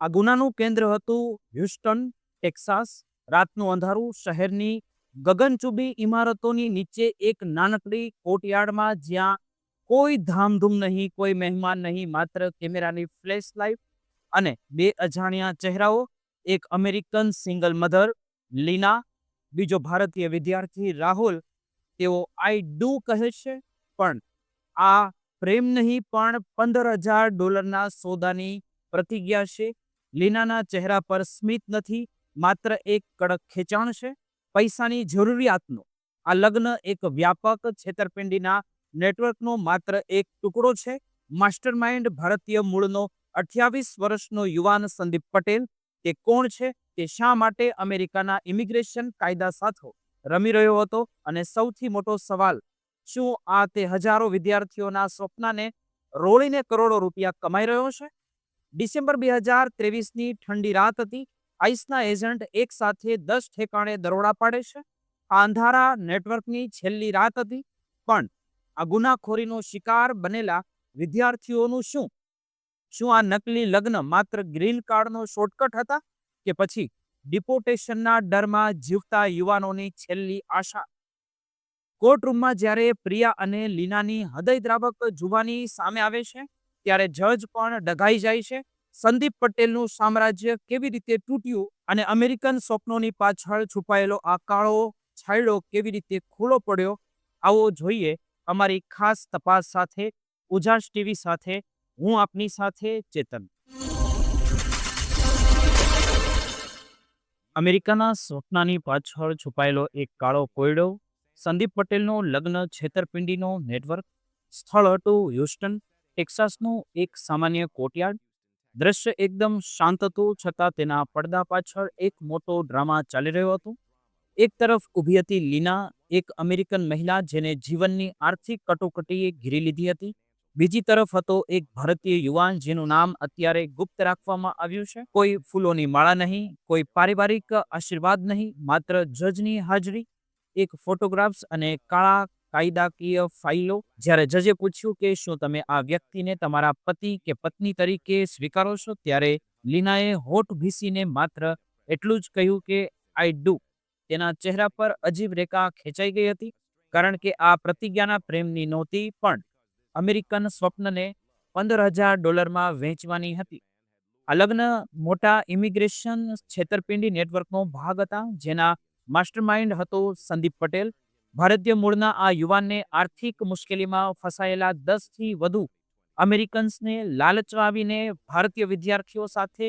આ ગુનાનું કેન્દ્ર હતું હ્યુસ્ટન, ટેક્સાસ. રાતનું અંધારું, શહેરની ગગનચુંબી ઇમારતોની નીચે એક નાનકડી કોર્ટયાર્ડમાં જ્યાં કોઈ ધામધૂમ નહીં, કોઈ મહેમાન નહીં, માત્ર કેમેરાની ફ્લેશ લાઇટ અને બે અજાણ્યા ચહેરાઓ, એક અમેરિકન સિંગલ મધર, લીના, બીજો ભારતીય વિદ્યાર્થી રાહુલ. તેઓ આઈ ડુ કહે છે, પણ આ પ્રેમ નહીં, પણ પંદર હજાર ડોલરના સોદાની પ્રતિજ્ઞા છે. લીનાના ચહેરા પર સ્મિત નથી, માત્ર એક કડક ખેંચાણ છે. પૈસાની જરૂરિયાતનો. આ લગ્ન એક વ્યાપક છેતરપિંડીના નેટવર્કનો માત્ર એક ટુકડો છે. માસ્ટરમાઇન્ડ ભારતીય મૂળનો અઠ્યાવીસ વર્ષનો યુવાન સંદીપ પટેલ, તે કોણ છે? તે શા માટે અમેરિકાના ઇમિગ્રેશન કાયદા સાથે રમી રહ્યો હતો? અને સૌથી મોટો સવાલ, શું આ તે હજારો વિદ્યાર્થીઓના સ્વપ્નને રોળીને કરોડો રૂપિયા કમાઈ રહ્યો છે? ડિસેમ્બર બે હજાર ત્રેવીસની ઠંડી રાત હતી. આઈસના એજન્ટ એક સાથે દસ ઠેકાણે દરોડા પાડે છે. આ અંધારા નેટવર્કની છેલ્લી રાત હતી. પણ આ ગુનાખોરીનો શિકાર બનેલા વિદ્યાર્થીઓનું શું? શું આ નકલી લગ્ન માત્ર ગ્રીન કાર્ડનો શોર્ટકટ હતા કે પછી ડિપોટેશનના ડરમાં જીવતા યુવાનોની છેલ્લી આશા? કોર્ટરૂમમાં જ્યારે પ્રિયા અને લીનાની હૃદયદ્રાવક જુવાની સામે આવે છે ત્યારે જજ પણ ડઘાઈ જાય છે. સંદીપ પટેલનું સામ્રાજ્ય કેવી રીતે તૂટ્યું અને અમેરિકન સ્વપ્નોની પાછળ છુપાયેલો આ કાળો છાયડો કેવી રીતે ખુલ્લો પડ્યો, આવો જોઈએ. અમારી ખાસ તપાસ સાથે, ઉજાસ ટીવી સાથે, હું આપની સાથે ચેતન. અમેરિકાના સ્વપ્નની પાછળ છુપાયેલો એક કાળો કોયડો, સંદીપ પટેલનો લગ્ન છેતરપિંડીનો નેટવર્ક, સ્થળ હતું હ્યુસ્ટન ટેક્સાસનું એક સામાન્ય કોર્ટયાર્ડ. દ્રશ્ય એકદમ શાંત હતું, છતાં તેના પડદા પાછળ એક મોટો ડ્રામા ચાલી રહ્યો હતો. એક તરફ ઊભી હતી લીના, એક અમેરિકન મહિલા જેને જીવનની આર્થિક કટોકટીએ ઘેરી લીધી હતી. બીજી તરફ હતો એક ભારતીય યુવાન જેનું નામ અત્યારે ગુપ્ત રાખવામાં આવ્યું છે. કોઈ ફૂલોની માળા નહીં, કોઈ પારિવારિક આશીર્વાદ નહીં, માત્ર જજની હાજરી, એક ફોટોગ્રાફ્સ અને કાળા કાયદાકીય ફાઇલો? જ્યારે જજે પૂછ્યું કે શું તમે આ વ્યક્તિને તમારા પતિ કે પત્ની તરીકે સ્વીકારો છો, ત્યારે લીનાએ હોઠ ભીસીને માત્ર એટલું જ કહ્યું કે, આઈ ડુ. તેના ચહેરા પર અજીબ રેખા ખેંચાઈ ગઈ હતી, કારણ કે આ પ્રતિજ્ઞાના પ્રેમની નહોતી, પણ અમેરિકન સ્વપ્નને પંદર હજાર ડોલરમાં વહેંચવાની હતી. આ લગ્ન મોટા ઇમિગ્રેશન છેતરપિંડી નેટવર્કનો ભાગ હતા, જેના માસ્ટરમાઇન્ડ હતો સંદીપ પટેલ ભારતીય મૂળના આ યુવાનને આર્થિક મુશ્કેલીમાં ફસાયેલા દસથી વધુ અમેરિકન્સને લાલચવાવીને ભારતીય વિદ્યાર્થીઓ સાથે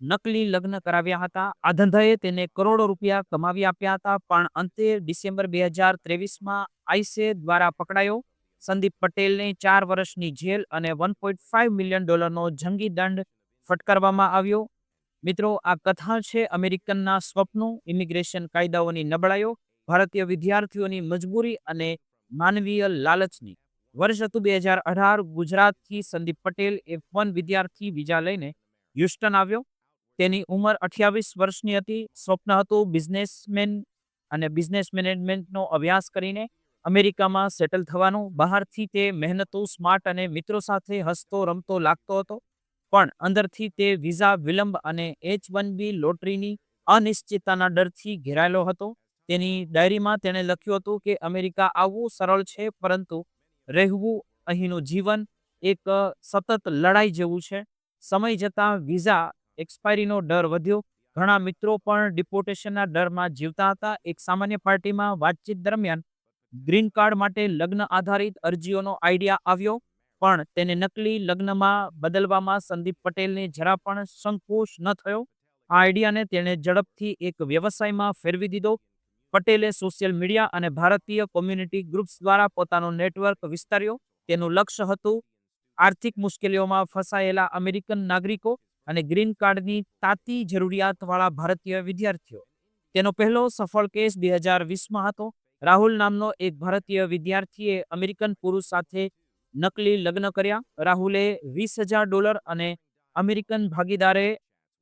નકલી લગ્ન કરાવ્યા હતા. આ ધંધાએ તેને કરોડો રૂપિયા કમાવી આપ્યા હતા, પણ અંતે ડિસેમ્બર બે હજાર ત્રેવીસમાં આઈસે દ્વારા પકડાયો. સંદીપ પટેલને ચાર વર્ષની જેલ અને વન પોઈન્ટ ફાઇવ મિલિયન ડોલરનો જંગી દંડ ફટકારવામાં આવ્યો. મિત્રો, આ કથા છે અમેરિકનના સ્વપ્નો, ઇમિગ્રેશન કાયદાઓની નબળાઈઓ ભારતીય વિદ્યાર્થીઓની મજબૂરી અને માનવીય લાલચની. વર્ષ હતું બે હજાર અઢાર ગુજરાતથી સંદીપ પટેલ એ વન વિદ્યાર્થી વિઝા લઈને હ્યુસ્ટન આવ્યો. તેની ઉંમર અઠ્યાવીસ વર્ષની હતી. સ્વપ્ન હતું બિઝનેસમેન અને બિઝનેસ મેનેજમેન્ટનો અભ્યાસ કરીને અમેરિકામાં સેટલ થવાનું. બહારથી તે મહેનતુ, સ્માર્ટ અને મિત્રો સાથે હસતો, રમતો લાગતો હતો. પણ અંદરથી તે વિઝા વિલંબ અને એચ વન બી લોટરીની અનિશ્ચિતતાના ડરથી ઘેરાયેલો હતો. તેની ડાયરીમાં તેણે લખ્યું હતું કે, અમેરિકા આવવું સરળ છે, પરંતુ રહેવું અહીંનું જીવન એક સતત લડાઈ જેવું છે. સમય જતાં વિઝા એક્સપાયરીનો ડર વધ્યો. ઘણા મિત્રો પણ ડિપોટેશનના ડરમાં જીવતા હતા. એક સામાન્ય પાર્ટીમાં વાતચીત દરમિયાન ગ્રીન કાર્ડ માટે લગ્ન આધારિત અરજીઓનો આઈડિયા આવ્યો, પણ તેને નકલી લગ્નમાં બદલવામાં સંદીપ પટેલને જરા પણ સંકોચ ન થયો. આ આઈડિયાને તેણે ઝડપથી એક વ્યવસાયમાં ફેરવી દીધો. પટેલે સોશિયલ મીડિયા અને ભારતીય કોમ્યુનિટી ગ્રુપ્સ દ્વારા પોતાનો નેટવર્ક વિસ્તાર્યો. તેનું લક્ષ્ય હતું આર્થિક મુશ્કેલીઓમાં ફસાયેલા અમેરિકન નાગરિકો અને ગ્રીન કાર્ડની તાતી જરૂરિયાતવાળા ભારતીય વિદ્યાર્થીઓ. તેનો પહેલો સફળ કેસ બે હજાર વીસમાં હતો. રાહુલ નામનો એક ભારતીય વિદ્યાર્થીએ અમેરિકન પુરુષ સાથે નકલી લગ્ન કર્યા. રાહુલે વીસ હજાર ડોલર અને અમેરિકન ભાગીદારે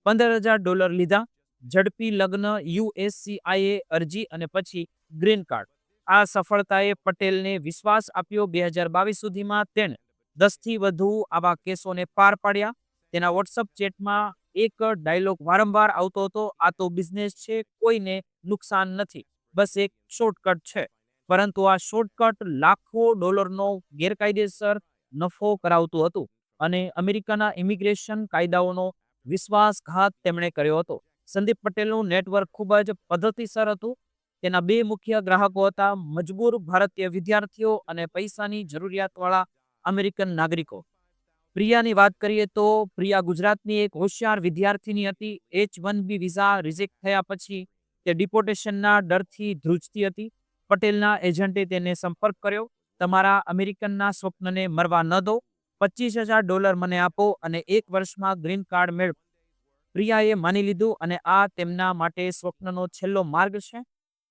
પંદર હજાર ડોલર લીધા. ઝડપી લગ્ન યુએસસીઆઈએ અરજી અને પછી ગ્રીન કાર્ડ. આ સફળતાએ પટેલને વિશ્વાસ આપ્યો બે હજાર બાવીસ સુધીમાં તેણે. દસથી વધુ આવા કેસોને પાર પાડ્યા. તેના વોટ્સઅપ ચેટમાં એક ડાયલોગ વારંવાર આવતો હતો, આ તો બિઝનેસ છે, કોઈને નુકસાન નથી, બસ એક શોર્ટકટ છે. પરંતુ આ શોર્ટકટ લાખો ડોલરનો ગેરકાયદેસર નફો કરાવતું હતું અને અમેરિકાના ઇમિગ્રેશન કાયદાઓનો વિશ્વાસઘાત તેમણે કર્યો હતો. સંદીપ પટેલનું નેટવર્ક ખૂબ જ પદ્ધતિસર હતું. તેના બે મુખ્ય ગ્રાહકો હતા, મજબૂર ભારતીય વિદ્યાર્થીઓ અને પૈસાની જરૂરિયાતવાળા અમેરિકન નાગરિકો. પ્રિયાની વાત કરીએ તો પ્રિયા ગુજરાતની એક હોશિયાર વિદ્યાર્થીની હતી. H one B visa reject થયા પછી તે ડિપોર્ટેશનના ડરથી ધ્રુજતી હતી. પટેલના એજન્ટે તેને સંપર્ક કર્યો. તમારા અમેરિકનના સ્વપ્નને મરવા ન દો. પચીસ હજાર ડોલર મને આપો અને એક વર્ષમાં ગ્રીન કાર્ડ મેળવ. પ્રિયાએ માની લીધું અને આ તેમના માટે સ્વપ્નનો છેલ્લો માર્ગ છે.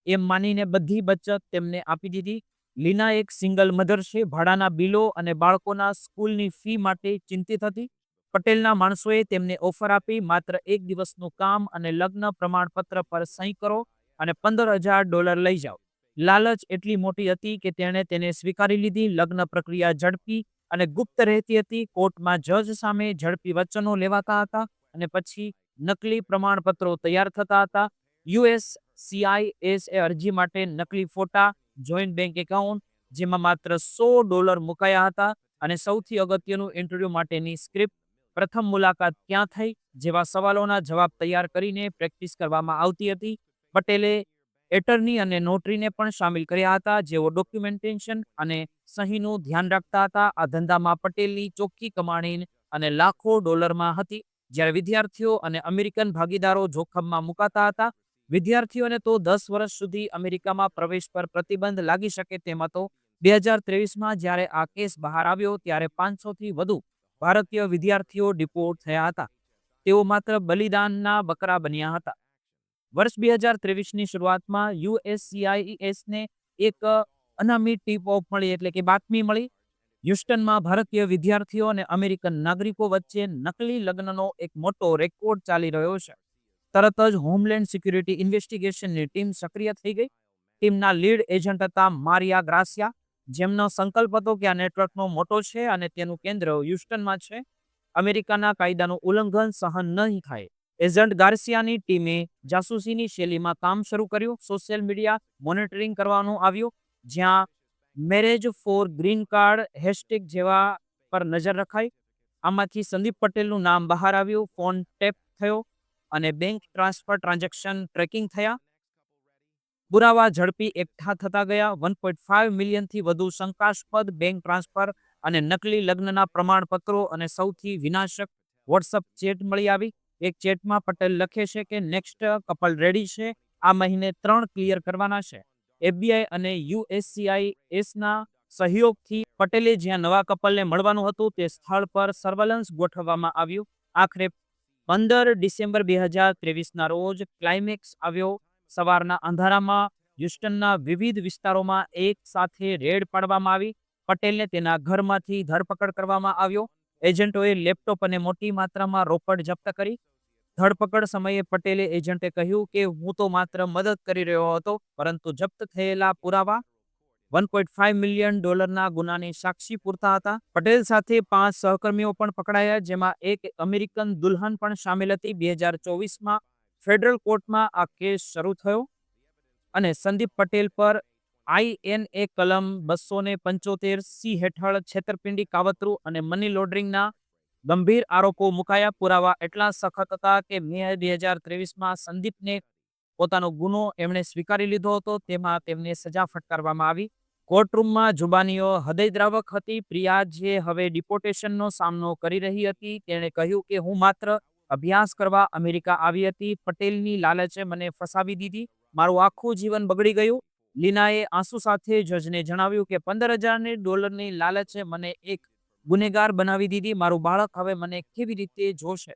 એમ માનીને બધી બચત તેમને આપી દીધી. લીના એક સિંગલ મધર છે, ભાડાના બિલો અને બાળકોના સ્કૂલની ફી માટે ચિંતિત હતી. પટેલના માણસોએ તેમને ઓફર આપી, માત્ર એક દિવસનું કામ અને લગ્ન પ્રમાણપત્ર પર સહી કરો અને પંદર હજાર ડોલર લઈ જાઓ. લાલચ એટલી મોટી હતી કે તેણે તેને સ્વીકારી લીધી, લગ્ન પ્રક્રિયા ઝડપી અને ગુપ્ત રહેતી હતી. કોર્ટમાં જજ સામે ઝડપી વચનો લેવાતા હતા. અને પછી નકલી પ્રમાણપત્રો તૈયાર થતા હતા. યુએસ સીઆઈએસ એ અરજી માટે નકલી ફોટા, જોઈન્ટ બેંક એકાઉન્ટ, જેમાં માત્ર સો ડોલર મુકાયા હતા અને સૌથી અગત્યનું ઇન્ટરવ્યૂ માટેની સ્ક્રિપ્ટ પ્રથમ મુલાકાત ક્યાં થઈ, જેવા સવાલોના જવાબ તૈયાર કરીને પ્રેક્ટિસ કરવામાં આવતી હતી. પટેલે એટર્ની અને નોટરીને પણ સામેલ કર્યા હતા, જેઓ ડોક્યુમેન્ટેશન અને સહીનું ધ્યાન રાખતા હતા. આ ધંધામાં પટેલની ચોખ્ખી કમાણી અને લાખો ડોલરમાં હતી. જ્યારે વિદ્યાર્થીઓ અને અમેરિકન ભાગીદારો જોખમમાં મુકાતા હતા, વિદ્યાર્થીઓને તો દસ વર્ષ સુધી અમેરિકામાં પ્રવેશ પર પ્રતિબંધ લાગી શકે તેમ હતો. બે હજાર ત્રેવીસમાં જ્યારે આ કેસ બહાર આવ્યો, ત્યારે પાંચસોથી વધુ ભારતીય વિદ્યાર્થીઓ ડિપોર્ટ થયા હતા. તેઓ માત્ર બલિદાનના બકરા બન્યા હતા. વર્ષ બે હજાર ત્રેવીસની શરૂઆતમાં યુએસસીઆઈએસને એક અનામી ટીપ ઓફ મળી, એટલે કે બાતમી મળી. હ્યુસ્ટનમાં ભારતીય વિદ્યાર્થીઓ અને અમેરિકન નાગરિકો વચ્ચે નકલી લગ્નનો એક મોટો રેકોર્ડ ચાલી રહ્યો છે. તરત જ હોમલેન્ડ સિક્યુરિટી ઇન્વેસ્ટિગેશનની ટીમ સક્રિય થઈ ગઈ. ટીમના લીડ એજન્ટ હતા મારિયા ગ્રાસિયા. જેમનો સંકલ્પ હતો કે આ નેટવર્કનો મોટો છે અને તેનું કેન્દ્ર હ્યુસ્ટનમાં છે. અમેરિકાના કાયદાનું ઉલ્લંઘન સહન નહીં થાય. એજન્ટ ગાર્સિયાની ટીમે જાસૂસીની શૈલીમાં કામ શરૂ કર્યું. સોશિયલ મીડિયા મોનિટરિંગ કરવાનું આવ્યું. જ્યાં marriage for green card hashtag જેવા પર નજર રખાઈ, આમાંથી સંદીપ પટેલનું નામ બહાર આવ્યું, ફોન ટેપ થયો અને બેંક ટ્રાન્સફર ટ્રાન્ઝેક્શન ટ્રેકિંગ થયા. પુરાવા ઝડપી એકઠા થતા ગયા. વન પોઈન્ટ ફાઇવ મિલિયનથી વધુ શંકાસ્પદ બેંક ટ્રાન્સફર અને નકલી લગ્નના પ્રમાણપત્રો અને સૌથી વિનાશક વોટ્સઅપ ચેટ મળી આવી. એક ચેટમાં પટેલ લખે છે કે, નેક્સ્ટ કપલ રેડી છે. આ મહિને ત્રણ ક્લિયર કરવાના છે. એફબીઆઈ અને યુએસસીઆઈએસના સહયોગથી પટેલે જ્યાં નવા કપલને મળવાનું હતું તે સ્થળ પર સર્વેલન્સ ગોઠવવામાં આવ્યું. આખરે પંદર ડિસેમ્બર બે હજાર ત્રેવીસના રોજ ક્લાઇમેક્સ આવ્યો. સવારના અંધારામાં હ્યુસ્ટનના વિવિધ વિસ્તારોમાં એક સાથે રેડ પાડવામાં આવી. પટેલને તેના ઘરમાંથી ધરપકડ કરવામાં આવ્યો. એજન્ટોએ લેપટોપ અને મોટી માત્રામાં રોકડ જપ્ત કરી. ધરપકડ સમયે પટેલે એજન્ટે કહ્યું કે, હું તો માત્ર મદદ કરી રહ્યો હતો, પરંતુ જપ્ત થયેલા પુરાવા વન પોઈન્ટ ફાઇવ મિલિયન ડોલરના ગુનાની સાક્ષી પૂરતા હતા. પટેલ સાથે પાંચ સહકર્મીઓ પણ પકડાયા, જેમાં એક અમેરિકન દુલ્હન પણ સામેલ હતી. બે હજાર ચોવીસમાં ફેડરલ કોર્ટમાં આ કેસ શરૂ થયો અને સંદીપ પટેલ પર આઈએનએ કલમ બસો ને પંચોતેર સી હેઠળ છેતરપિંડી, કાવતરું અને મની લોન્ડરિંગના ગંભીર આરોપો મુકાયા પુરાવા એટલા સખત હતા કે મે બે હજાર ત્રેવીસમાં સંદીપને પોતાનો ગુનો એમણે સ્વીકારી લીધો હતો, તેમાં તેમને સજા ફટકારવામાં આવી. કોર્ટરૂમમાં જુબાનીઓ હૃદયદ્રાવક હતી. પ્રિયા જે હવે ડિપોર્ટેશનનો સામનો કરી રહી હતી. તેણે કહ્યું કે હું માત્ર અભ્યાસ કરવા અમેરિકા આવી હતી. પટેલની લાલચે મને ફસાવી દીધી. મારું આખું જીવન બગડી ગયું. લીનાએ આંસુ સાથે જજને જણાવ્યું કે પંદર હજારની ડોલરની લાલચે મને એક ગુનેગાર બનાવી દીધી. મારું બાળક હવે મને કેવી રીતે જોશે?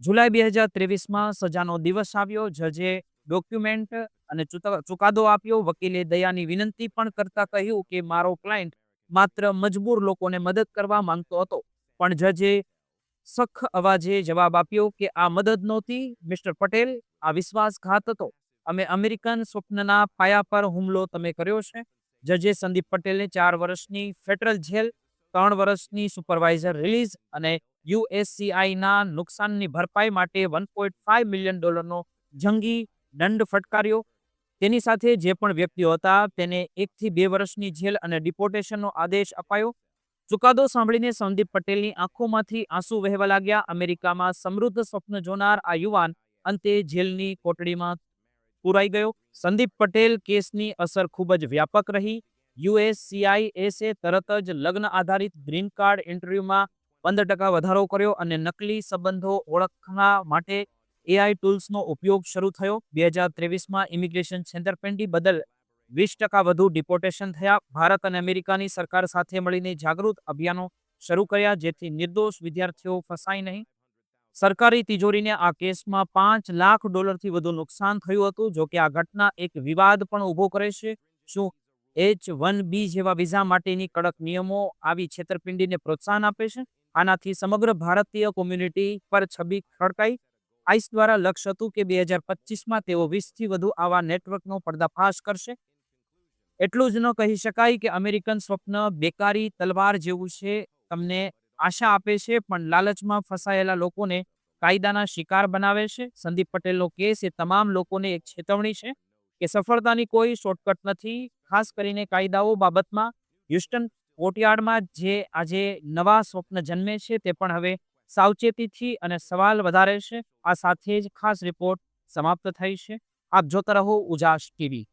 જુલાઈ બે હજાર ત્રેવીસમાં સજાનો દિવસ આવ્યો. જજે ડોક્યુમેન્ટ અને ચુકાદો આપ્યો. વકીલે દયાની વિનંતી પણ કરતા કહ્યું કે મારો ક્લાયન્ટ માત્ર મજબૂર લોકોને મદદ કરવા માંગતો હતો. પણ જજે સખ અવાજે જવાબ આપ્યો કે આ મદદ નહોતી. મિસ્ટર પટેલ, આ વિશ્વાસઘાત હતો. અમે અમેરિકન સ્વપ્નના પાયા પર હુમલો તમે કર્યો છે. જજે સંદીપ પટેલને ચાર વર્ષની ફેડરલ જેલ ત્રણ વર્ષની સુપરવાઇઝર રિલીઝ અને યુએસસીઆઈના નુકસાનની ભરપાઈ માટે વન પોઈન્ટ ફાઇવ મિલિયન ડોલરનો જંગી દંડ ફટકાર્યો. તેની સાથે જે પણ વ્યક્તિઓ હતા તેને એકથી બે વર્ષની જેલ અને ડિપોર્ટેશનનો આદેશ અપાયો. ચુકાદો સાંભળીને સંદીપ પટેલની આંખોમાંથી આંસુ વહેવા લાગ્યા. અમેરિકામાં સમૃદ્ધ સ્વપ્ન જોનાર આ યુવાન અંતે જેલની કોટડીમાં પુરાઈ ગયો. સંદીપ પટેલ કેસની અસર ખૂબ જ વ્યાપક રહી. યુએસસીઆઈએસે તરત જ લગ્ન આધારિત ગ્રીન કાર્ડ ઇન્ટરવ્યુમાં પંદર ટકા વધારો કર્યો અને નકલી સંબંધો ઓળખવા માટે એઆઈ ટૂલ્સનો ઉપયોગ શરૂ થયો. બે હજાર ત્રેવીસમાં ઇમિગ્રેશન છેતરપિંડી બદલ વીસ ટકા વધુ ડિપોર્ટેશન થયા. ભારત અને અમેરિકાની સરકાર સાથે મળીને જાગૃત અભિયાનો શરૂ કર્યા, જેથી નિર્દોષ વિદ્યાર્થીઓ ફસાય નહીં. સરકારી તિજોરીને આ કેસમાં પાંચ લાખ ડોલરથી વધુ નુકસાન થયું હતું. જોકે આ ઘટના એક વિવાદ પણ ઊભો કરે છે. શું એચ વન બી જેવા વિઝા માટેની કડક નિયમો આવી છેતરપિંડીને પ્રોત્સાહન આપે છે. આનાથી સમગ્ર ભારતીય કોમ્યુનિટી પર છબી ખડકાઈ. આઈસ દ્વારા લક્ષ્ય હતું કે બે હજાર પચીસમાં તેઓ વીસથી વધુ આવા નેટવર્કનો પર્દાફાશ કરશે. એટલું જ ન કહી શકાય કે અમેરિકન સ્વપ્ન બેકારી તલવાર જેવું છે, તમને આશા આપે છે, પણ લાલચમાં ફસાયેલા લોકોને કાયદાના શિકાર બનાવે છે. સંદીપ પટેલનો કેસ એ તમામ લોકોને એક ચેતવણી છે. કે સફળતાની કોઈ શોર્ટકટ નથી. ખાસ કરીને કાયદાઓ બાબતમાં હ્યુસ્ટન કોર્ટયાર્ડમાં જે આજે નવા સ્વપ્ન જન્મે છે તે પણ હવે સાવચેતીથી અને સવાલ વધારે છે. આ સાથે જ ખાસ રિપોર્ટ સમાપ્ત થઈ છે. આપ જોતા રહો ઉજાસ ટીવી.